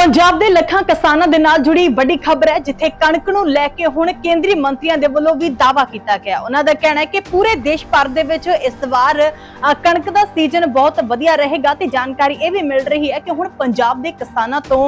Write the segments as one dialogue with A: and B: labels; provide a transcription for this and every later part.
A: ਪੰਜਾਬ ਦੇ ਲੱਖਾਂ ਕਿਸਾਨਾਂ ਦੇ ਨਾਲ ਜੁੜੀ ਵੱਡੀ ਖਬਰ ਹੈ, ਜਿੱਥੇ ਕਣਕ ਨੂੰ ਲੈ ਕੇ ਹੁਣ ਕੇਂਦਰੀ ਮੰਤਰੀਆਂ ਦੇ ਵੱਲੋਂ ਵੀ ਦਾਅਵਾ ਕੀਤਾ ਗਿਆ। ਉਹਨਾਂ ਦਾ ਕਹਿਣਾ ਹੈ ਕਿ ਪੂਰੇ ਦੇਸ਼ ਭਰ ਦੇ ਵਿੱਚ ਇਸ ਵਾਰ ਕਣਕ ਦਾ ਸੀਜ਼ਨ ਬਹੁਤ ਵਧੀਆ ਰਹੇਗਾ ਤੇ ਜਾਣਕਾਰੀ ਇਹ ਵੀ ਮਿਲ ਰਹੀ ਹੈ ਕਿ ਹੁਣ ਪੰਜਾਬ ਦੇ ਕਿਸਾਨਾਂ ਤੋਂ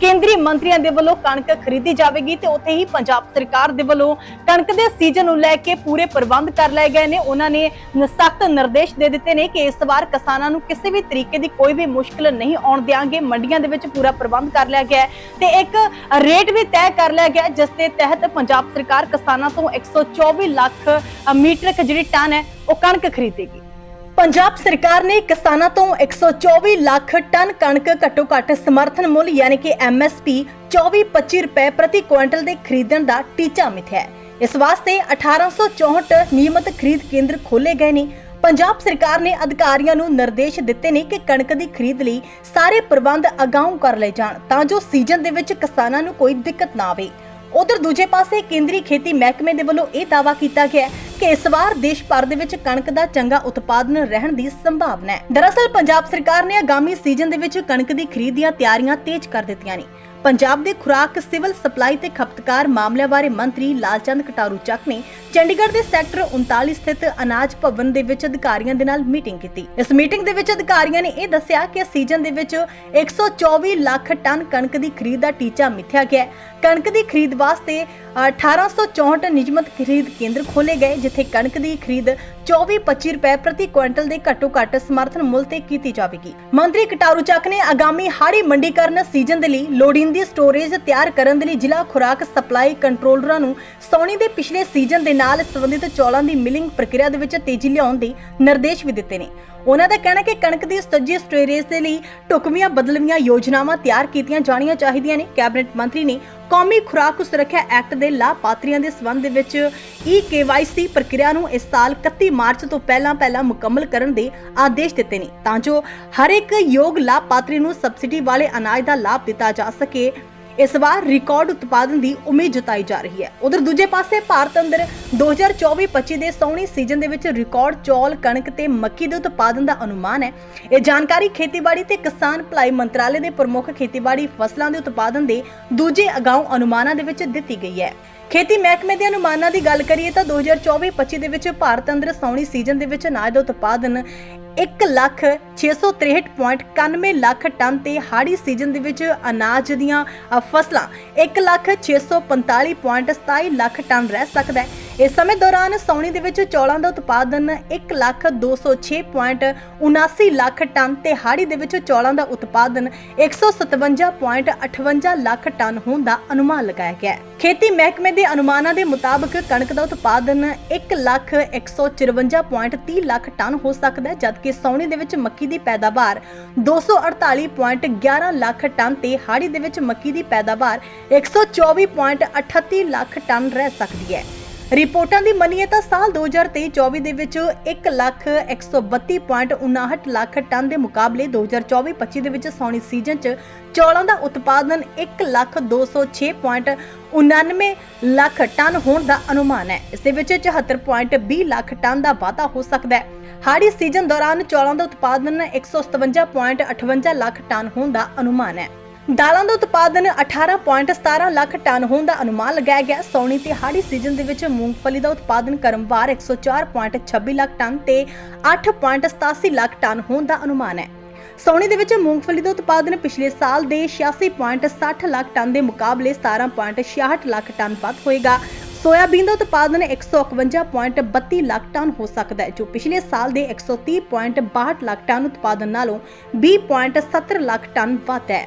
A: ਕੇਂਦਰੀ ਮੰਤਰੀਆਂ ਦੇ ਵੱਲੋਂ ਕਣਕ ਖਰੀਦੀ ਜਾਵੇਗੀ ਤੇ ਉੱਥੇ ਹੀ ਪੰਜਾਬ ਸਰਕਾਰ ਦੇ ਵੱਲੋਂ ਕਣਕ ਦੇ ਸੀਜ਼ਨ ਨੂੰ ਲੈ ਕੇ ਪੂਰੇ ਪ੍ਰਬੰਧ ਕਰ ਲਏ ਗਏ ਨੇ। ਉਹਨਾਂ ਨੇ, ਸਖਤ ਨਿਰਦੇਸ਼ ਦੇ ਦਿੱਤੇ ਨੇ ਕਿ ਇਸ ਵਾਰ ਕਿਸਾਨਾਂ ਨੂੰ ਕਿਸੇ ਵੀ ਤਰੀਕੇ ਦੀ ਕੋਈ ਵੀ ਮੁਸ਼ਕਲ ਨਹੀਂ ਆਉਣ ਦਿਆਂਗੇ। ਮੰਡੀਆਂ ਦੇ ਵਿੱਚ ਪੂਰਾ ਪ੍ਰਬੰਧ ਕਰ ਲਿਆ ਗਿਆ ਤੇ ਇੱਕ ਰੇਟ ਵੀ ਤੈਅ ਕਰ ਲਿਆ ਗਿਆ ਜਿਸ ਦੇ ਤਹਿਤ ਪੰਜਾਬ ਸਰਕਾਰ ਕਿਸਾਨਾਂ ਤੋਂ 124 ਲੱਖ ਅ, ਜਿਹੜੀ ਟਨ ਹੈ ਉਹ ਕਣਕ ਖਰੀਦੇਗੀ। ਪੰਜਾਬ ਸਰਕਾਰ ਨੇ ਕਿਸਾਨਾਂ ਤੋਂ 124 ਲੱਖ ਟਨ ਕਣਕ ਘੱਟੋ ਘੱਟ ਸਮਰਥਨ ਮੁੱਲ ਯਾਨੀ ਕਿ MSP 24-25 ਰੁਪਏ ਪ੍ਰਤੀ ਕੁਇੰਟਲ ਦੇ ਖਰੀਦਣ ਦਾ ਟੀਚਾ ਮਿਥਿਆ ਹੈ। ਇਸ ਵਾਸਤੇ 1864 ਨਿਯਮਤ ਖਰੀਦ ਕੇਂਦਰ ਖੋਲੇ ਗਏ ਨੇ ਪੰਜਾਬ ਸਰਕਾਰ ਨੇ ਅਧਿਕਾਰੀਆਂ ਨੂੰ ਨਿਰਦੇਸ਼ ਦਿੱਤੇ ਨੇ ਕਿ ਕਣਕ ਦੀ ਖਰੀਦ ਲਈ ਸਾਰੇ ਪ੍ਰਬੰਧ ਅਗਾਊਂ ਕਰ ਲਏ ਜਾਣ, ਤਾਂ ਜੋ ਸੀਜ਼ਨ ਦੇ ਵਿੱਚ ਕਿਸਾਨਾਂ ਨੂੰ ਕੋਈ ਦਿੱਕਤ ਨਾ ਆਵੇ। ਉਧਰ ਦੂਜੇ ਪਾਸੇ ਕੇਂਦਰੀ ਖੇਤੀ ਮਹਿਕਮੇ ਦੇ ਵੱਲੋਂ ਇਹ ਦਾਅਵਾ ਕੀਤਾ ਗਿਆ ਕਿ ਇਸ ਵਾਰ ਦੇਸ਼ ਭਰ ਦੇ ਵਿੱਚ ਕਣਕ ਦਾ ਚੰਗਾ ਉਤਪਾਦਨ ਰਹਿਣ ਦੀ ਸੰਭਾਵਨਾ ਹੈ। ਦਰਅਸਲ, ਪੰਜਾਬ ਸਰਕਾਰ ਨੇ ਆਗਾਮੀ ਸੀਜ਼ਨ ਦੇ ਵਿੱਚ ਕਣਕ ਦੀ ਖਰੀਦ ਦੀਆਂ ਤਿਆਰੀਆਂ ਤੇਜ਼ ਕਰ ਦਿੱਤੀਆਂ ਨੇ। ਪੰਜਾਬ ਦੇ ਖੁਰਾਕ, ਸਿਵਲ ਸਪਲਾਈ ਤੇ ਖਪਤਕਾਰ ਮਾਮਲਿਆਂ ਬਾਰੇ ਮੰਤਰੀ ਲਾਲਚੰਦ ਕਟਾਰੂ ਚੱਕ ਨੇ ਚੰਡੀਗੜ੍ਹ ਦੇ ਸੈਕਟਰ 39 ਸਥਿਤ ਅਨਾਜ ਭਵਨ ਦੇ ਵਿੱਚ ਅਧਿਕਾਰੀਆਂ ਦੇ ਨਾਲ ਮੀਟਿੰਗ ਕੀਤੀ। ਇਸ ਮੀਟਿੰਗ ਦੇ ਵਿੱਚ ਅਧਿਕਾਰੀਆਂ ਨੇ ਇਹ ਦੱਸਿਆ ਕਿ ਸੀਜ਼ਨ ਦੇ ਵਿੱਚ 124 ਲੱਖ ਟਨ ਕਣਕ ਦੀ ਖਰੀਦ ਦਾ ਟੀਚਾ ਮਿੱਥਿਆ ਗਿਆ ਕਣਕ ਦੀ ਖਰੀਦ ਵਾਸਤੇ 1864 ਨਿਯਮਤ ਖਰੀਦ ਕੇਂਦਰ ਖੋਲੇ ਗਏ, ਜਿੱਥੇ ਕਣਕ ਦੀ ਖਰੀਦ 24-25 ਰੁਪਏ ਪ੍ਰਤੀ ਕੁਇੰਟਲ ਦੇ ਘੱਟੋ ਘੱਟ ਸਮਰਥਨ ਮੁੱਲ ਤੇ ਕੀਤੀ ਜਾਵੇਗੀ। ਮੰਤਰੀ ਕਟਾਰੂ ਚੱਕ ਨੇ ਆਗਾਮੀ ਹਾੜੀ ਮੰਡੀਕਰਨ ਸੀਜ਼ਨ ਦੇ ਲਈ ਲੋੜੀਂਦੀ ਸਟੋਰੇਜ ਤਿਆਰ ਕਰਨ ਦੇ ਲਈ ਜ਼ਿਲ੍ਹਾ ਖੁਰਾਕ ਸਪਲਾਈ ਕੰਟਰੋਲਰਾਂ ਨੂੰ ਸੌਣੀ ਦੇ ਪਿਛਲੇ ਸੀਜ਼ਨ ਦੇ ਨਾਲ ਸੰਬੰਧਿਤ ਚੌਲਾਂ ਦੀ ਮਿਲਿੰਗ ਪ੍ਰਕਿਰਿਆ ਦੇ ਵਿੱਚ ਤੇਜ਼ੀ ਲਿਆਉਣ ਦੇ ਨਿਰਦੇਸ਼ ਵੀ ਦਿੱਤੇ ਨੇ। ਉਹਨਾਂ ਦਾ ਕਹਿਣਾ ਕਿ ਕਣਕ ਦੀ ਸੱਜੀ ਸਟੋਰੇਜ ਦੇ ਲਈ ਢੁਕਵੀਆਂ ਬਦਲਵੀਆਂ ਯੋਜਨਾਵਾਂ ਤਿਆਰ ਕੀਤੀਆਂ ਜਾਣੀਆਂ ਚਾਹੀਦੀਆਂ ਨੇ। ਕੈਬਨਿਟ ਮੰਤਰੀ ਨੇ ਕੌਮੀ ਖੁਰਾਕ ਸੁਰੱਖਿਆ ਐਕਟ ਦੇ ਲਾਭਪਾਤਰੀਆਂ ਦੇ ਸਬੰਧ ਦੇ ਵਿੱਚ ਈ KYC ਪ੍ਰਕਿਰਿਆ ਨੂੰ ਇਸ ਸਾਲ 31 ਮਾਰਚ ਤੋਂ ਪਹਿਲਾਂ ਪਹਿਲਾਂ ਮੁਕੰਮਲ ਕਰਨ ਦੇ ਆਦੇਸ਼ ਦਿੱਤੇ ਨੇ। ਤਾਂ ਜੋ ਹਰ ਇੱਕ ਯੋਗ ਲਾਭਪਾਤਰੀ ਨੂੰ ਸਬਸਿਡੀ ਵਾਲੇ ਅਨਾਜ ਦਾ ਲਾਭ ਦਿੱਤਾ ਜਾ ਸਕੇ ਇਸ ਵਾਰ ਰਿਕਾਰਡ ਉਤਪਾਦਨ ਦੀ ਉਮੀਦ ਜਤਾਈ ਜਾ ਰਹੀ ਹੈ। ਉਧਰ ਦੂਜੇ ਪਾਸੇ ਭਾਰਤ ਅੰਦਰ 2024-25 ਦੇ ਸੌਣੀ ਸੀਜ਼ਨ ਦੇ ਵਿੱਚ ਰਿਕਾਰਡ ਚੌਲ, ਕਣਕ ਤੇ ਮੱਕੀ ਦੇ ਉਤਪਾਦਨ ਦਾ ਅਨੁਮਾਨ ਹੈ। ਇਹ ਜਾਣਕਾਰੀ ਖੇਤੀਬਾੜੀ ਤੇ ਕਿਸਾਨ ਭਲਾਈ ਮੰਤਰਾਲੇ ਦੇ ਪ੍ਰਮੁੱਖ ਖੇਤੀਬਾੜੀ ਫਸਲਾਂ ਦੇ ਉਤਪਾਦਨ ਦੇ ਦੂਜੇ ਅਗਾਊਂ ਅਨੁਮਾਨਾਂ ਦੇ ਵਿੱਚ ਦਿੱਤੀ ਗਈ ਹੈ। ਖੇਤੀ ਮਹਿਕਮੇ ਦੇ ਅਨੁਮਾਨਾਂ ਦੀ ਗੱਲ ਕਰੀਏ ਤਾਂ 2024-25 ਦੇ ਵਿੱਚ ਭਾਰਤ ਅੰਦਰ ਸੌਣੀ ਸੀਜ਼ਨ ਦੇ ਵਿੱਚ ਅਨਾਜ ਦਾ ਉਤਪਾਦਨ 1 ਲੱਖ 663.91 ਲੱਖ ਟਨ ਤੇ ਹਾੜੀ ਸੀਜ਼ਨ ਦੇ ਵਿੱਚ ਅਨਾਜ ਦੀਆਂ ਫਸਲਾਂ 1 ਲੱਖ 645.27 ਲੱਖ ਟਨ ਰਹਿ ਸਕਦਾ ਹੈ। ਇਸ ਸਮੇਂ ਦੌਰਾਨ ਸੌਣੀ ਦੇ ਵਿੱਚ ਚੌਲਾਂ ਦਾ ਉਤਪਾਦਨ 1 ਲੱਖ 206.79 ਲੱਖ ਟਨ ਤੇ ਹਾੜੀ ਦੇ ਵਿੱਚ ਚੌਲਾਂ ਦਾ ਉਤਪਾਦਨ 157.58 ਲੱਖ ਟਨ ਹੋਣ ਦਾ ਅਨੁਮਾਨ ਲਗਾਇਆ ਗਿਆ ਹੈ। ਖੇਤੀ ਮਹਿਕਮੇ ਦੇ ਅਨੁਮਾਨਾਂ ਦੇ ਮੁਤਾਬਕ ਕਣਕ ਦਾ ਉਤਪਾਦਨ 1 ਲੱਖ 154.30 ਲੱਖ ਟਨ ਹੋ ਸਕਦਾ ਹੈ, ਜਦਕਿ ਸੌਣੀ ਦੇ ਵਿੱਚ ਮੱਕੀ ਦੀ ਪੈਦਾਵਾਰ 248.11 ਲੱਖ ਟਨ ਤੇ ਹਾੜੀ ਦੇ ਵਿੱਚ ਮੱਕੀ ਦੀ ਪੈਦਾਵਾਰ 124.38 ਲੱਖ ਟਨ ਰਹਿ ਸਕਦੀ ਹੈ। ਰਿਪੋਰਟਾਂ ਦੀ ਮੰਨੀਏ ਤਾਂ ਸਾਲ 2023-24 ਦੇ ਵਿੱਚ 1 ਲੱਖ 132.59 ਲੱਖ ਟਨ ਦੇ ਮੁਕਾਬਲੇ 2024-25 ਦੇ ਵਿੱਚ ਸੌਣੀ ਸੀਜ਼ਨ 'ਚ ਚੌਲਾਂ ਦਾ ਉਤਪਾਦਨ 1 ਲੱਖ 206.99 ਲੱਖ ਟਨ ਹੋਣ ਦਾ ਅਨੁਮਾਨ ਹੈ। ਇਸ ਦੇ ਵਿੱਚ 74.20 ਲੱਖ ਟਨ ਦਾ ਵਾਧਾ ਹੋ ਸਕਦਾ ਹੈ। ਹਾੜੀ ਸੀਜ਼ਨ ਦੌਰਾਨ ਚੌਲਾਂ ਦਾ ਉਤਪਾਦਨ 157.58 ਲੱਖ ਟਨ ਹੋਣ ਦਾ ਅਨੁਮਾਨ ਹੈ। ਦਾਲਾਂ ਦਾ ਉਤਪਾਦਨ 18.17 ਲੱਖ ਟਨ ਹੋਣ ਦਾ ਅਨੁਮਾਨ ਲਗਾਇਆ ਗਿਆ। ਹੈ। ਸੌਣੀ ਤੇ ਹਾੜੀ ਸੀਜ਼ਨ ਦੇ ਵਿੱਚ ਮੂੰਗਫਲੀ ਦਾ ਉਤਪਾਦਨ ਕਰਮਵਾਰ 104.26 ਲੱਖ ਟਨ ਤੇ 8.87 ਲੱਖ ਟਨ ਹੋਣ ਦਾ ਅਨੁਮਾਨ ਹੈ। ਸੌਣੀ ਦੇ ਵਿੱਚ ਮੂੰਗਫਲੀ ਦਾ ਉਤਪਾਦਨ ਪਿਛਲੇ ਸਾਲ ਦੇ 86.60 ਲੱਖ ਟਨ ਦੇ ਮੁਕਾਬਲੇ 17.66 ਲੱਖ ਟਨ ਵੱਧ ਹੋਏਗਾ। ਸੋਇਆਬੀਨ ਦਾ ਉਤਪਾਦਨ 151.32 ਲੱਖ ਟਨ ਹੋ ਸਕਦਾ ਹੈ, ਜੋ ਪਿਛਲੇ ਸਾਲ ਦੇ 130.62 ਲੱਖ ਟਨ ਉਤਪਾਦਨ ਨਾਲੋਂ 20.70 ਲੱਖ ਟਨ ਵੱਧ ਹੈ।